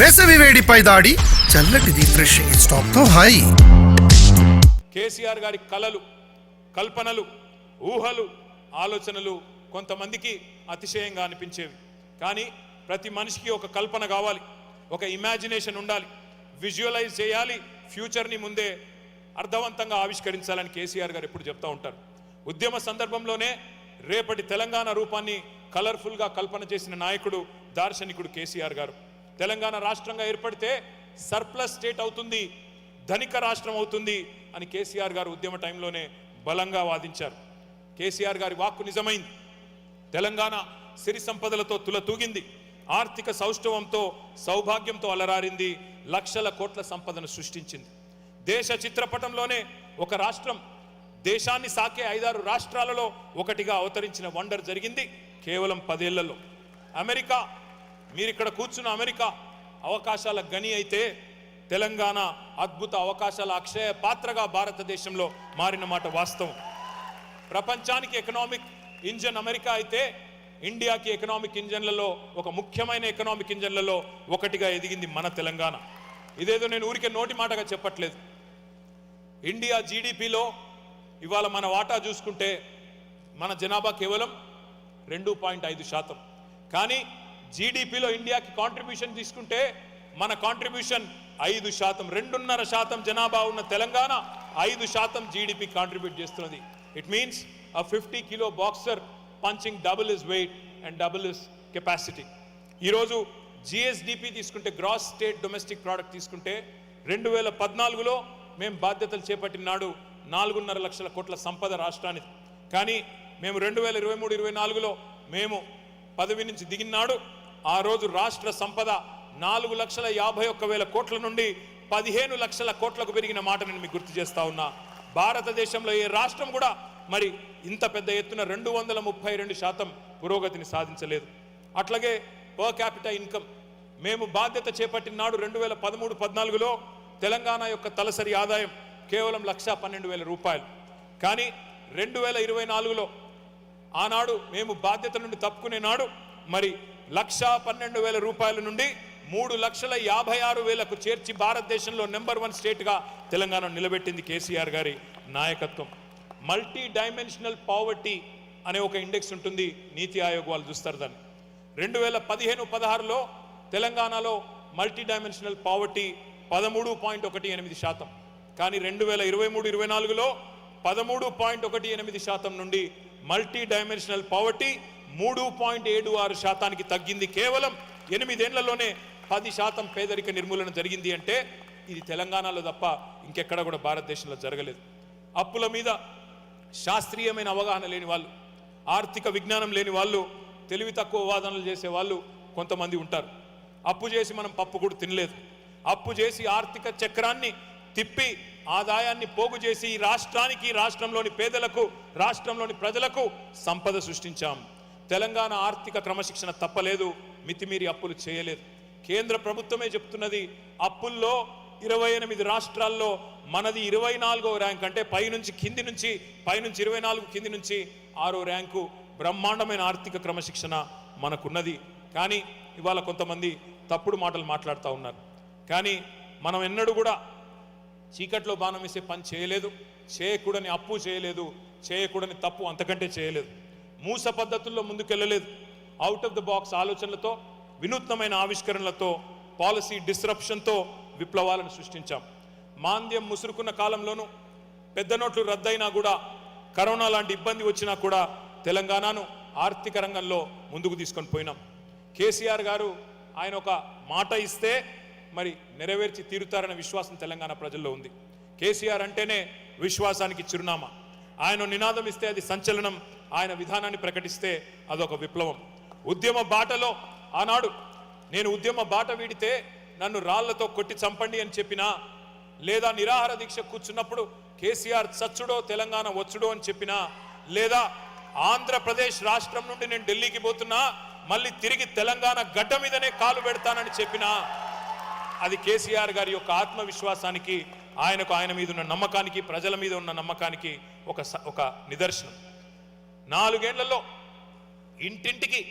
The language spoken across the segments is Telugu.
వేసవి వేడిపై దాడి. చల్లటి రిఫ్రెషింగ్ స్టాప్తో హాయి. కేసీఆర్ గారి కలలు కల్పనలు ఊహలు ఆలోచనలు కొంతమందికి అతిశయంగా అనిపించేవి. కానీ ప్రతి మనిషికి ఒక కల్పన కావాలి ఒక ఇమాజినేషన్ ఉండాలి. విజువలైజ్ చేయాలి ఫ్యూచర్ని ముందే అర్థవంతంగా ఆవిష్కరించాలని కేసీఆర్ గారు ఎప్పుడు చెప్తూ ఉంటారు. ఉద్యమ సందర్భంలోనే రేపటి తెలంగాణ రూపాన్ని కలర్ఫుల్గా కల్పన చేసిన నాయకుడు దార్శనికుడు కేసీఆర్ గారు. తెలంగాణ రాష్ట్రంగా ఏర్పడితే సర్ప్లస్ స్టేట్ అవుతుంది ధనిక రాష్ట్రం అవుతుంది అని కేసీఆర్ గారు ఉద్యమ టైంలోనే బలంగా వాదించారు. కేసీఆర్ గారి వాక్కు నిజమైంది. తెలంగాణ సిరి సంపదలతో తులతూగింది ఆర్థిక సౌష్ఠవంతో సౌభాగ్యంతో అలరారింది లక్షల కోట్ల సంపదను సృష్టించింది. దేశ చిత్రపటంలోనే ఒక రాష్ట్రం దేశాన్ని సాకే ఐదారు రాష్ట్రాలలో ఒకటిగా అవతరించిన వండర్ జరిగింది కేవలం పదేళ్ళలో. అమెరికా మీరు ఇక్కడ కూర్చున్న అమెరికా అవకాశాల గని అయితే తెలంగాణ అద్భుత అవకాశాల అక్షయ పాత్రగా భారతదేశంలో మారిన మాట వాస్తవం. ప్రపంచానికి ఎకనామిక్ ఇంజన్ అమెరికా అయితే ఇండియాకి ఎకనామిక్ ఇంజన్లలో ఒక ముఖ్యమైన ఎకనామిక్ ఇంజన్లలో ఒకటిగా ఎదిగింది మన తెలంగాణ. ఇదేదో నేను ఊరికే నోటి మాటగా చెప్పట్లేదు. ఇండియా జీడిపిలో ఇవాళ మన వాటా చూసుకుంటే మన జనాభా కేవలం రెండు పాయింట్ ఐదు శాతం. కానీ జీడిపిలో ఇండియాకి కాంట్రిబ్యూషన్ తీసుకుంటే మన కాంట్రిబ్యూషన్ ఐదు శాతం రెండున్నర శాతం జనాభా ఉన్న తెలంగాణ ఐదు శాతం జీడిపి కాంట్రిబ్యూట్ చేస్తున్నది. It means a fifty kilo boxer punching double his weight and double his capacity ఈరోజు జిఎస్డిపి తీసుకుంటే గ్రాస్ స్టేట్ డొమెస్టిక్ ప్రోడక్ట్ తీసుకుంటే రెండు వేల పద్నాలుగులో మేము బాధ్యతలు చేపట్టిన నాడు నాలుగున్నర లక్షల కోట్ల సంపద రాష్ట్రానికి కానీ మేము రెండు వేల ఇరవై మూడు ఇరవై నాలుగులో మేము పదవి నుంచి దిగినాడు ఆ రోజు రాష్ట్ర సంపద నాలుగు లక్షల యాభై ఒక్క వేల కోట్ల నుండి పదిహేను లక్షల కోట్లకు పెరిగిన మాట నేను మీకు గుర్తు చేస్తా ఉన్నా. భారతదేశంలో ఏ రాష్ట్రం కూడా మరి ఇంత పెద్ద ఎత్తున రెండు వందల ముప్పై రెండు శాతం పురోగతిని సాధించలేదు. అట్లాగే పర్ క్యాపిటల్ ఇన్కమ్ మేము బాధ్యత చేపట్టిన నాడు రెండు వేల పదమూడు పద్నాలుగులో తెలంగాణ యొక్క తలసరి ఆదాయం కేవలం లక్ష పన్నెండు వేల రూపాయలు. కానీ రెండు వేల ఇరవై నాలుగులో ఆనాడు మేము బాధ్యత నుండి తప్పుకునే నాడు మరి లక్ష పన్నెండు వేల రూపాయల నుండి మూడు లక్షల యాభై ఆరు వేలకు చేర్చి భారతదేశంలో నెంబర్ వన్ స్టేట్గా తెలంగాణ నిలబెట్టింది కేసీఆర్ గారి నాయకత్వం. మల్టీ డైమెన్షనల్ పావర్టీ అనే ఒక ఇండెక్స్ ఉంటుంది నీతి ఆయోగ్ వాళ్ళు చూస్తారు దాన్ని. రెండు వేల పదిహేను పదహారులో తెలంగాణలో మల్టీ డైమెన్షనల్ పావర్టీ పదమూడు పాయింట్ ఒకటి ఎనిమిది శాతం. కానీ రెండు వేల ఇరవై మూడు ఇరవై నాలుగులో పదమూడు పాయింట్ ఒకటి ఎనిమిది శాతం నుండి మల్టీ డైమెన్షనల్ పావర్టీ మూడు పాయింట్ ఏడు ఆరు శాతానికి తగ్గింది. కేవలం ఎనిమిదేళ్ళలోనే పది శాతం పేదరిక నిర్మూలన జరిగింది అంటే ఇది తెలంగాణలో తప్ప ఇంకెక్కడ కూడా భారతదేశంలో జరగలేదు. అప్పుల మీద శాస్త్రీయమైన అవగాహన లేని వాళ్ళు ఆర్థిక విజ్ఞానం లేని వాళ్ళు తెలివి తక్కువ వాదనలు చేసే వాళ్ళు కొంతమంది ఉంటారు. అప్పు చేసి మనం పప్పు కూడా తినలేదు. అప్పు చేసి ఆర్థిక చక్రాన్ని తిప్పి ఆదాయాన్ని పోగు చేసి ఈ రాష్ట్రానికి రాష్ట్రంలోని పేదలకు రాష్ట్రంలోని ప్రజలకు సంపద సృష్టించాం. తెలంగాణ ఆర్థిక క్రమశిక్షణ తప్పలేదు మితిమీరి అప్పులు చేయలేదు. కేంద్ర ప్రభుత్వమే చెప్తున్నది అప్పుల్లో ఇరవై ఎనిమిది రాష్ట్రాల్లో మనది ఇరవై నాలుగో ర్యాంక్ అంటే పైనుంచి కింది నుంచి పైనుంచి ఇరవై నాలుగు కింది నుంచి ఆరో ర్యాంకు బ్రహ్మాండమైన ఆర్థిక క్రమశిక్షణ మనకున్నది. కానీ ఇవాళ కొంతమంది తప్పుడు మాటలు మాట్లాడుతూ ఉన్నారు. కానీ మనం ఎన్నడూ కూడా చీకట్లో బాణం వేసే పని చేయలేదు చేయకూడని అప్పు చేయలేదు చేయకూడని తప్పు అంతకంటే చేయలేదు. మూస పద్ధతుల్లో ముందుకెళ్ళలేదు. అవుట్ ఆఫ్ ద బాక్స్ ఆలోచనలతో వినూత్నమైన ఆవిష్కరణలతో పాలసీ డిస్రప్షన్తో విప్లవాలను సృష్టించాం. మాంద్యం ముసురుకున్న కాలంలోనూ పెద్ద నోట్లు రద్దయినా కూడా కరోనా లాంటి ఇబ్బంది వచ్చినా కూడా తెలంగాణను ఆర్థిక రంగంలో ముందుకు తీసుకొని పోయినాం. కేసీఆర్ గారు ఆయన ఒక మాట ఇస్తే మరి నెరవేర్చి తీరుతారనే విశ్వాసం తెలంగాణ ప్రజల్లో ఉంది. కేసీఆర్ అంటేనే విశ్వాసానికి చిరునామా. ఆయన నినాదం ఇస్తే అది సంచలనం ఆయన విధానాన్ని ప్రకటిస్తే అదొక విప్లవం. ఉద్యమ బాటలో ఆనాడు నేను ఉద్యమ బాట వీడితే నన్ను రాళ్ళతో కొట్టి చంపండి అని చెప్పినా లేదా నిరాహార దీక్ష కూర్చున్నప్పుడు కేసీఆర్ చచ్చుడో తెలంగాణ వచ్చుడో అని చెప్పినా లేదా ఆంధ్రప్రదేశ్ రాష్ట్రం నుండి నేను ఢిల్లీకి పోతున్నా మళ్ళీ తిరిగి తెలంగాణ గడ్డ మీదనే కాలు పెడతానని చెప్పినా అది కేసీఆర్ గారి యొక్క ఆత్మవిశ్వాసానికి ఆయనకు ఆయన మీద ఉన్న నమ్మకానికి ప్రజల మీద ఉన్న నమ్మకానికి ఒక ఒక నిదర్శనం. నాలుగేళ్ళలో ఇంటింటికి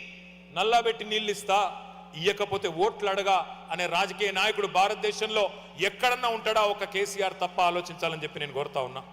నల్లాబెట్టి నీళ్ళు ఇస్తా ఇయ్యకపోతే ఓట్లు అడగా అనే రాజకీయ నాయకుడు భారతదేశంలో ఎక్కడన్నా ఉంటాడా? ఒక కేసీఆర్ తప్ప ఆలోచించాలని చెప్పి నేను కోరుతా ఉన్నా.